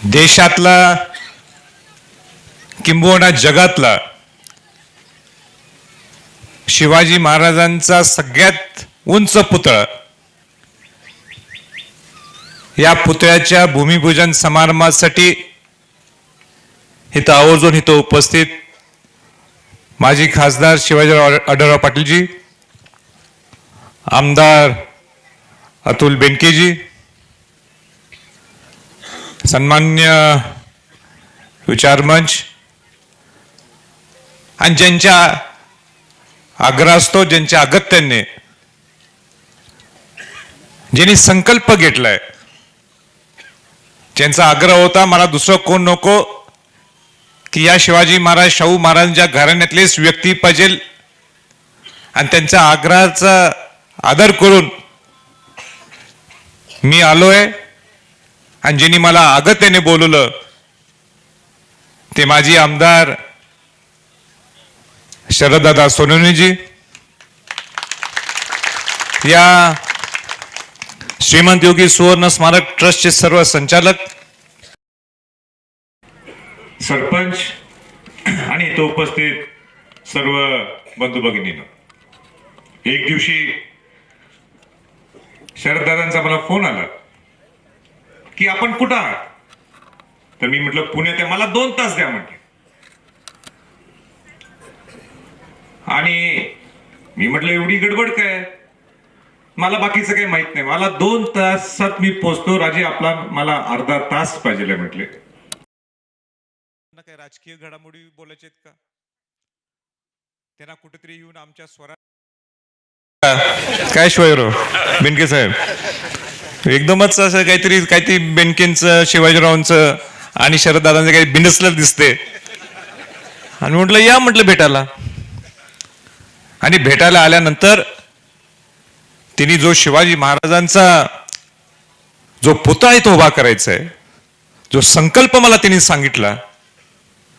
देशातला किंबहुना जगातला शिवाजी महाराजांचा सगळ्यात उंच पुतळा या पुतळ्याच्या भूमिपूजन समारंभासाठी इथं आवर्जून इथं उपस्थित माजी खासदार शिवाजीराव आढळराव पाटीलजी आमदार अतुल बेनकेजी सन्मान्य विचारमंच. आणि ज्यांच्या आग्रहास्तो ज्यांच्या अगत्याने ज्यांनी संकल्प घेतलाय ज्यांचा आग्रह होता मला दुसरं कोण नको? की या शिवाजी महाराज शाहू महाराजांच्या घराण्यातलेच व्यक्ती पाहिजे. आणि त्यांच्या आग्रहाचा आदर करून मी आलोय. आणि ज्यांनी मला अगत्याने बोलवलं. ते माजी आमदार शरददादा सोनवणेजी. या श्रीमंत योगी सुवर्ण स्मारक ट्रस्टचे सर्व संचालक. सरपंच आणि इथं उपस्थित सर्व बंधू भगिनीनं. एक दिवशी शरददादांचा मला फोन आला. की आपण कुठं आहात? तर मी म्हटलं पुण्यात आहे. मला दोन तास द्या म्हटले. आणि मी म्हटलं एवढी गडबड काय? मला बाकीचं काही माहीत नाही. मला दोन तासात मी पोचतो. राजे आपला मला अर्धा तास पाहिजे म्हटले. काही राजकीय घडामोडी बोलायचे आहेत का? त्यांना कुठेतरी येऊन आमच्या स्वरा काय शिवाजीराव बेनके साहेब. एकदमच असं काहीतरी काहीतरी बेनकेंचं शिवाजीरावांचं आणि शरददादांचं काही बिनसलं दिसते. आणि म्हटलं या म्हटलं भेटायला. आणि भेटायला आल्यानंतर तिने जो शिवाजी महाराजांचा जो पुतळा आहे तो उभा करायचा आहे जो संकल्प मला तिने सांगितला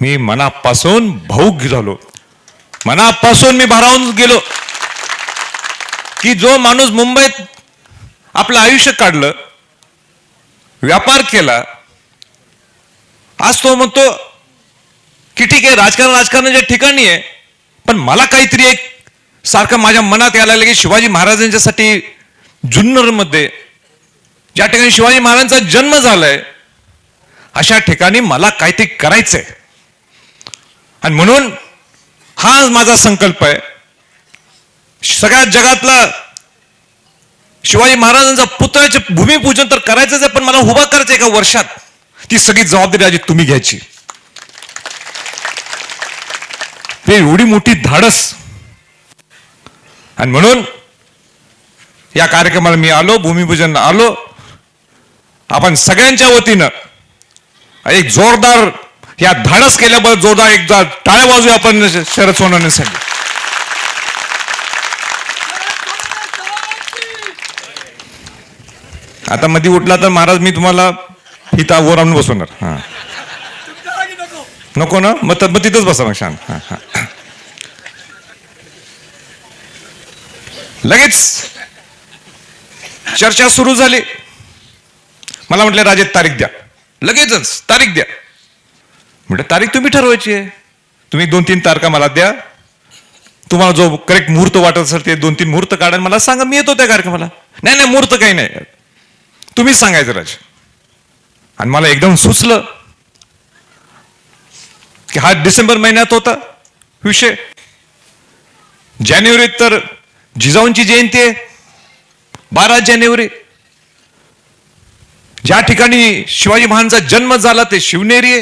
मी मनापासून भाऊक झालो. मनापासून मी भारावून गेलो. की जो माणूस मुंबईत आपलं आयुष्य काढलं व्यापार केला. आज तो म्हणतो की ठीक आहे राजकारण राजकारणाच्या ठिकाणी आहे पण मला काहीतरी एक सारखं माझ्या मनात यायला लागलं की शिवाजी महाराजांच्यासाठी जुन्नरमध्ये ज्या ठिकाणी शिवाजी महाराजांचा जन्म झालाय अशा ठिकाणी मला काहीतरी करायचंय. आणि म्हणून हा माझा संकल्प आहे. सगळ्या जगातला शिवाजी महाराजांचा पुतळ्याचे भूमिपूजन तर करायचंच आहे पण मला उभा करायचं एका वर्षात. ती सगळी जबाबदारी आजी तुम्ही घ्यायची. ते एवढी मोठी धाडस. आणि म्हणून या कार्यक्रमाला मी आलो भूमिपूजन आलो. आपण सगळ्यांच्या वतीनं एक जोरदार या धाडस केल्याबद्दल जोरदार एकदा टाळ्या बाजू आपण शरद सोनवण्यासाठी आता मध्ये उठला तर महाराज मी तुम्हाला इथं वर आणून बसवणार. हा. नको ना? मग तर- मग तिथंच बसा मग शांत हा, हा. लगेच. चर्चा सुरू झाली. मला म्हटलं राजे तारीख द्या. लगेचच तारीख द्या. म्हटलं तारीख तुम्ही ठरवायची आहे. तुम्ही दोन तीन तारखा मला द्या. तुम्हाला जो करेक्ट मुहूर्त वाटत असेल ते दोन तीन मुहूर्त काढा मला सांगा मी येतो त्या कार्यक्रमाला नाही नाही मुहूर्त काही नाही. तुम्हीच सांगायचं राज. आणि मला एकदम सुचलं की हा डिसेंबर महिन्यात होता विषय. जानेवारीत तर जिजाऊंची जयंती आहे बारा जानेवारी. ज्या ठिकाणी शिवाजी महाराजांचा जन्म झाला ते शिवनेरी आहे.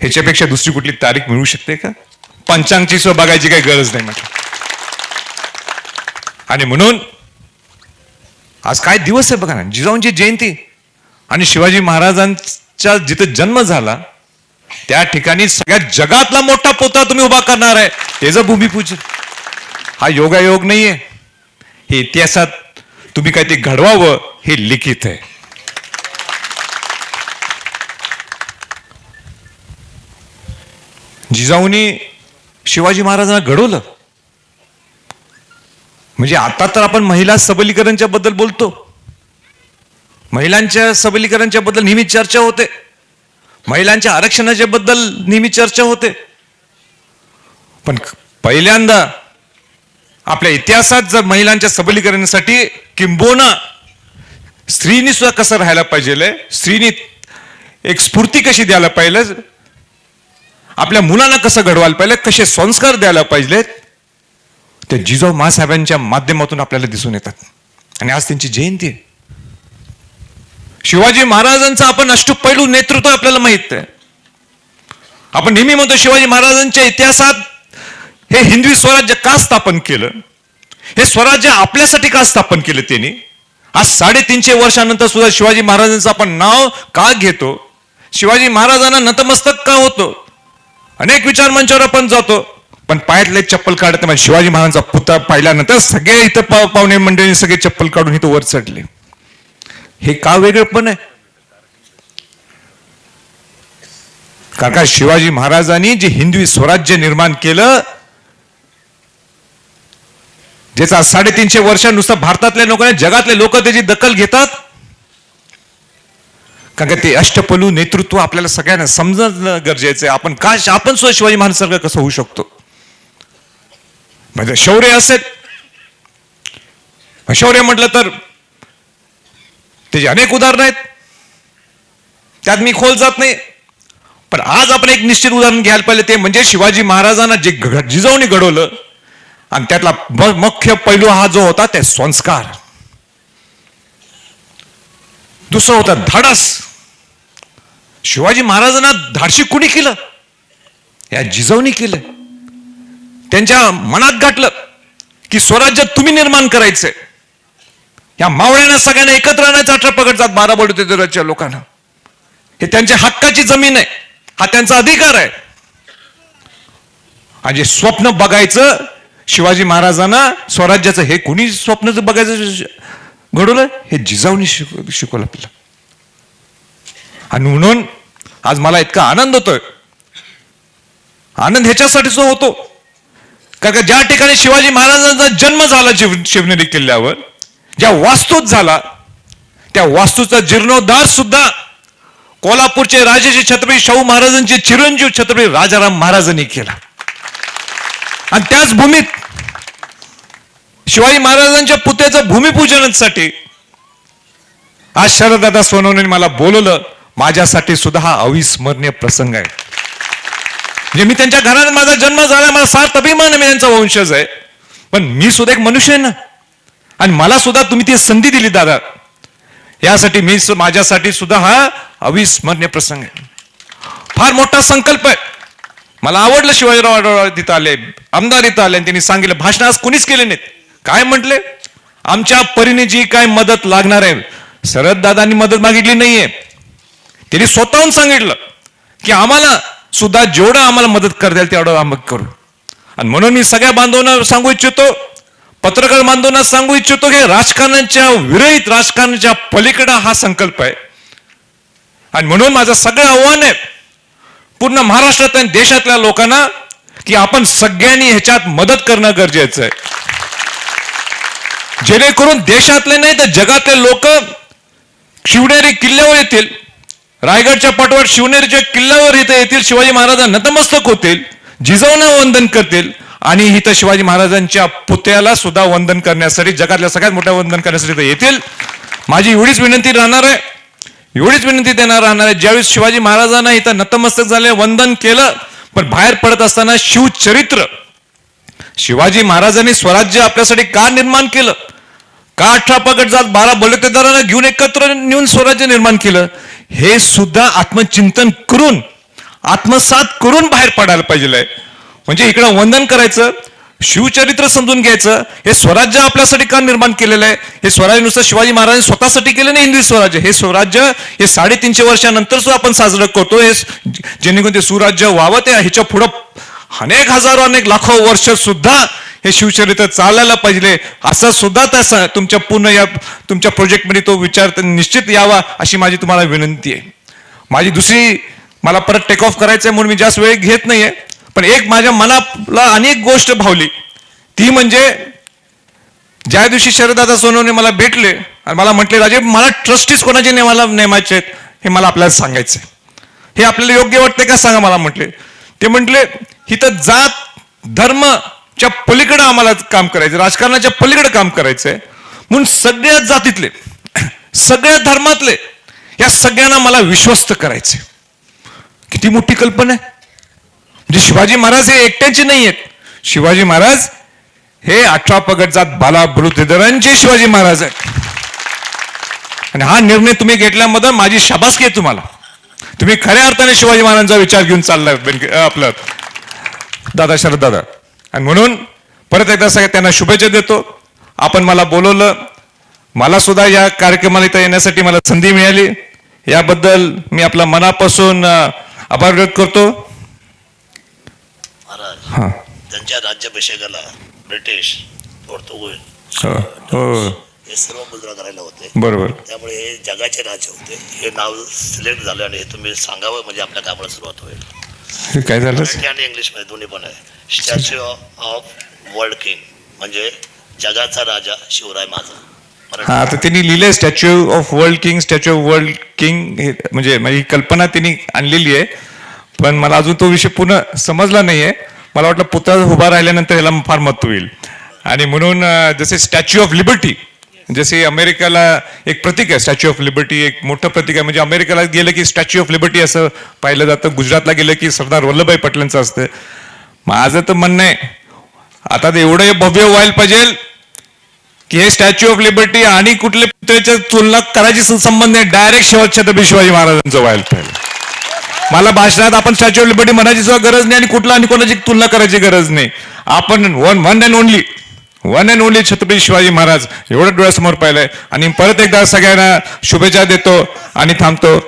ह्याच्यापेक्षा दुसरी कुठली तारीख मिळू शकते का? पंचांगची सो बघायची काही गरज नाही म्हटलं. आणि म्हणून आज काय दिवस आहे बघा ना जिजाऊंची जयंती. आणि शिवाजी महाराजांचा जिथं जन्म झाला त्या ठिकाणी सगळ्या जगातला मोठा पोता तुम्ही उभा करणार आहे. त्याचं भूमिपूजन. हा योगायोग नाहीये. हे इतिहासात तुम्ही काय ते घडवावं हे लिखित आहे. जिजाऊनी शिवाजी महाराजांना घडवलं. म्हणजे आता तर आपण महिला सबलीकरणच्या बद्दल बोलतो. महिलांच्या सबलीकरणच्या बद्दल नेहमी चर्चा होते. महिलांच्या आरक्षणाच्या बद्दल नेहमी चर्चा होते. पण पहिल्यांदा आपल्या इतिहासात जर महिलांच्या सबलीकरणासाठी किंबोना स्त्रीनी सुद्धा कसं राहायला पाहिजे? स्त्रीनी एक स्फूर्ती कशी द्यायला पाहिजे? आपल्या मुलांना कसं घडवायला पाहिजे? कसे संस्कार द्यायला पाहिजेत ते जिजाऊ मासाहेबांच्या माध्यमातून आपल्याला दिसून येतात. आणि आज त्यांची जयंती आहे. शिवाजी महाराजांचं आपण अष्टपैलू नेतृत्व आपल्याला माहीत आहे. आपण नेहमी म्हणतो शिवाजी महाराजांच्या इतिहासात हे हिंदवी स्वराज्य का स्थापन केलं? हे स्वराज्य आपल्यासाठी का स्थापन केलं त्यांनी? आज साडेतीनशे वर्षानंतर सुद्धा शिवाजी महाराजांचं आपण नाव का घेतो? शिवाजी महाराजांना नतमस्तक का होतो? अनेक विचार मंचावर आपण जातो. पण पायातले चप्पल काढत नाही. शिवाजी महाराजांचा पुतळा पाहिल्यानंतर सगळे इथं पाव पाहुणे मंडळी सगळे चप्पल काढून इथं वर चढले. हे का वेगळं पण आहे? कारण का शिवाजी महाराजांनी जे हिंदवी स्वराज्य निर्माण केलं ज्याचा साडेतीनशे वर्ष नुसतं भारतातल्या लोकांना जगातले लोक त्याची दखल घेतात कारण का ते अष्टपलू नेतृत्व आपल्याला सगळ्यांना समजणं गरजेचं आहे. आपण का आपण स्वतः शिवाजी महाराज कसं होऊ शकतो? म्हणजे शौर्य असेल. शौर्य म्हटलं तर त्याची अनेक उदाहरणं आहेत. त्यात मी खोल जात नाही. पण आज आपण एक निश्चित उदाहरण घ्यायला पाहिजे ते म्हणजे शिवाजी महाराजांना जे घ- घडवलं आणि त्यातला मुख्य पैलू हा जो होता ते संस्कार. दुसरं होतं धाडस. शिवाजी महाराजांना धाडशी कुणी केलं? या जिजवणी केलं. त्यांच्या मनात गाठलं की स्वराज्य तुम्ही निर्माण करायचंय. या मावळ्यांना सगळ्यांना एकत्र आणायचा अठरा पकडतात बारा बडोतेच्या लोकांना. हे त्यांच्या हक्काची जमीन आहे. हा त्यांचा अधिकार आहे. आणि स्वप्न बघायचं शिवाजी महाराजांना स्वराज्याचं हे कुणी स्वप्न बघायचं घडवलं हे जिजाऊनी शिक शिकवलं आपल्याला. आणि म्हणून आज मला इतका आनंद होतोय. आनंद ह्याच्यासाठीच होतो. कारण का ज्या ठिकाणी शिवाजी महाराजांचा जन्म झाला शिव शिवनेरी किल्ल्यावर ज्या वास्तूत झाला त्या वास्तूचा जीर्णोद्धार सुद्धा कोल्हापूरचे राजेचे छत्रपती शाहू महाराजांचे चिरंजीव छत्रपती राजाराम महाराजांनी केला. आणि त्याच भूमीत शिवाजी महाराजांच्या पुत्याचं भूमिपूजनासाठी आज शरददादा सोनवणे मला बोलवलं माझ्यासाठी सुद्धा हा अविस्मरणीय प्रसंग आहे. म्हणजे मी त्यांच्या घरात माझा जन्म झाला मला सात अभिमान आहे मी त्यांचा वंशज आहे. पण मी सुद्धा एक मनुष्य आहे ना. आणि मला सुद्धा तुम्ही ती संधी दिली दादा. यासाठी मी माझ्यासाठी सुद्धा हा अविस्मरणीय प्रसंग आहे. फार मोठा संकल्प आहे. मला आवडलं शिवाजीराव तिथं आले आमदार इथं आले आणि त्यांनी सांगितलं भाषण आज कुणीच केले नाहीत. काय म्हटले? आमच्या परीने जी काय मदत लागणार आहे शरद दादांनी मदत मागितली नाहीये. त्यांनी स्वतःहून सांगितलं की आम्हाला सुद्धा जेवढं आम्हाला मदत करता येईल तेवढं आम्ही करू. आणि म्हणून मी सगळ्या बांधवांना सांगू इच्छितो पत्रकार बांधवांना सांगू इच्छितो की राजकारणाच्या विरहित राजकारणाच्या पलीकडे हा संकल्प आहे. आणि म्हणून माझं सगळं आव्हान आहे पूर्ण महाराष्ट्रात आणि देशातल्या लोकांना की आपण सगळ्यांनी ह्याच्यात मदत करणं गरजेचं आहे. जेणेकरून देशातले नाही तर जगातले लोक शिवनेरी किल्ल्यावर येतील. रायगडच्या पाठवर शिवनेरीच्या किल्ल्यावर इथे येतील शिवाजी महाराजांना नतमस्तक होतील जिजाऊना वंदन करतील आणि इथं शिवाजी महाराजांच्या पुत्याला सुद्धा वंदन करण्यासाठी जगातल्या सगळ्यात मोठ्या वंदन करण्यासाठी इथं येतील. माझी एवढीच विनंती राहणार आहे. एवढीच विनंती देणार राहणार आहे. ज्यावेळेस शिवाजी महाराजांना इथं नतमस्तक झाले वंदन केलं पण बाहेर पडत असताना शिवचरित्र. शिवाजी महाराजांनी स्वराज्य आपल्यासाठी का निर्माण केलं? का अठरा जात बारा बलुतेदारांना घेऊन एकत्र नेऊन स्वराज्य निर्माण केलं. हे सुद्धा आत्मचिंतन करून आत्मसात करून बाहेर पडायला पाहिजे म्हणजे इकडं वंदन करायचं शिवचरित्र समजून घ्यायचं हे स्वराज्य आपल्यासाठी का निर्माण केलेलं आहे हे स्वराज्य नुसतं शिवाजी महाराजांनी स्वतःसाठी केलं नाही हिंदवी स्वराज्य. हे स्वराज्य हे साडेतीनशे वर्षानंतर सुद्धा आपण साजरं करतो. हे जेणेकरून ते सुराज्य व्हावं ते ह्याच्या पुढं अनेक हजारो अनेक लाखो वर्ष सुद्धा हे शिवचरित्र चालायला पाहिजे. असं सुद्धा तसा तुमच्या पूर्ण या तुमच्या प्रोजेक्टमध्ये तो विचार निश्चित यावा अशी माझी तुम्हाला विनंती आहे. माझी दुसरी मला परत टेक ऑफ करायचं आहे म्हणून मी जास्त वेळ घेत नाहीये. पण एक माझ्या मनाला अनेक गोष्ट भावली. ती म्हणजे ज्या दिवशी शरदादा सोनवणे मला भेटले आणि मला म्हटले राजे मला ट्रस्टीज कोणाचे नेमाला नेमायचे आहेत? हे मला आपल्याला सांगायचं हे आपल्याला योग्य वाटते का? सांगा मला म्हटले. ते म्हटले इथं जात धर्म च्या पलीकडे आम्हाला काम करायचं राजकारणाच्या पलीकडे काम करायचंय. म्हणून सगळ्या जातीतले सगळ्या धर्मातले या सगळ्यांना मला विश्वस्त करायचे किती मोठी कल्पना आहे. म्हणजे शिवाजी महाराज हे एकट्याचे नाही आहेत शिवाजी महाराज हे अठरा पगड जात बाला बलुतेदारांचे शिवाजी महाराज आहेत. आणि हा निर्णय तुम्ही घेतल्यामध्ये माझी शाबासकी आहे तुम्हाला. तुम्ही खऱ्या अर्थाने शिवाजी महाराजांचा विचार घेऊन चाललाय आपलं. दादा शरद दादा. आणि म्हणून परत एकदा सगळ्या त्यांना शुभेच्छा देतो. आपण मला बोलवलं. मला सुद्धा या कार्यक्रमाला इथं येण्यासाठी मला संधी मिळाली. याबद्दल मी आपला मनापासून आभार व्यक्त करतो. महाराज त्यांच्या राज्याभिषेकाला ब्रिटिश पोर्तुगीज हो हो. हे सर्व मुद्रा करायला होते. बरोबर. त्यामुळे हे जगाचे राजे होते. हे नाव सिलेक्ट झालं आणि हे तुम्ही सांगावं म्हणजे आपल्या कामाला सुरुवात होईल. हे काय झालं? मराठी आणि इंग्लिशमध्ये दोन्ही पण आहे. स्टॅच्यू ऑफ वर्ल्ड किंग म्हणजे जगाचा राजा शिवराय माझा. हा तर त्यांनी लिहिलंय statue of world king statue of world king हे म्हणजे माझी कल्पना त्यांनी आणलेली आहे. पण मला अजून तो विषय पूर्ण समजला नाहीये. मला वाटलं पुतळा उभा राहिल्यानंतर याला फार महत्त्व होईल आणि म्हणून जसे स्टॅच्यू ऑफ लिबर्टी जसे अमेरिकेला एक प्रतीक आहे स्टॅच्यू ऑफ लिबर्टी एक मोठं प्रतीक आहे. म्हणजे अमेरिकेला गेलं की स्टॅच्यू ऑफ लिबर्टी असं पाहिलं जातं. गुजरातला गेलं की सरदार वल्लभभाई पटेलांचं असतं. माझं तर म्हणणं आहे आता ते एवढं हे भव्य व्हायला पाहिजे की हे स्टॅच्यू ऑफ लिबर्टी आणि कुठल्या पुतळ्याच्या तुलना करायची संबंध नाही. डायरेक्ट शिवा छत्रपती शिवाजी महाराजांचं व्हायला पाहिजे मला भाषणात आपण स्टॅच्यू ऑफ लिबर्टी म्हणायची सुद्धा गरज नाही आणि कुठला आणि कोणाची तुलना करायची गरज नाही. आपण one one and only one and only Chhatrapati Shivaji Maharaj. एवढं डोळ्यासमोर पाहिलंय. आणि परत एकदा सगळ्यांना शुभेच्छा देतो आणि थांबतो.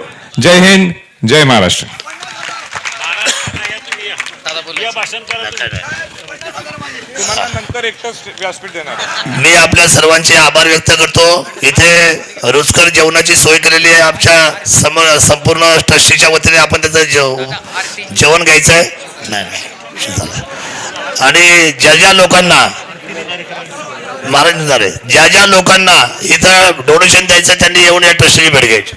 जय हिंद जय महाराष्ट्र. मी आपल्या सर्वांचे आभार व्यक्त करतो. इथे रुचकर जेवणाची सोय केलेली आहे. आमच्या सम संपूर्ण ट्रस्टीच्या वतीने आपण त्याचं जेव जेवण घ्यायचं आहे नाही नाही. झालं. आणि ज्या ज्या लोकांना मारण झाले ज्या ज्या लोकांना इथं डोनेशन द्यायचं त्यांनी येऊन या ट्रस्टीची भेट घ्यायची.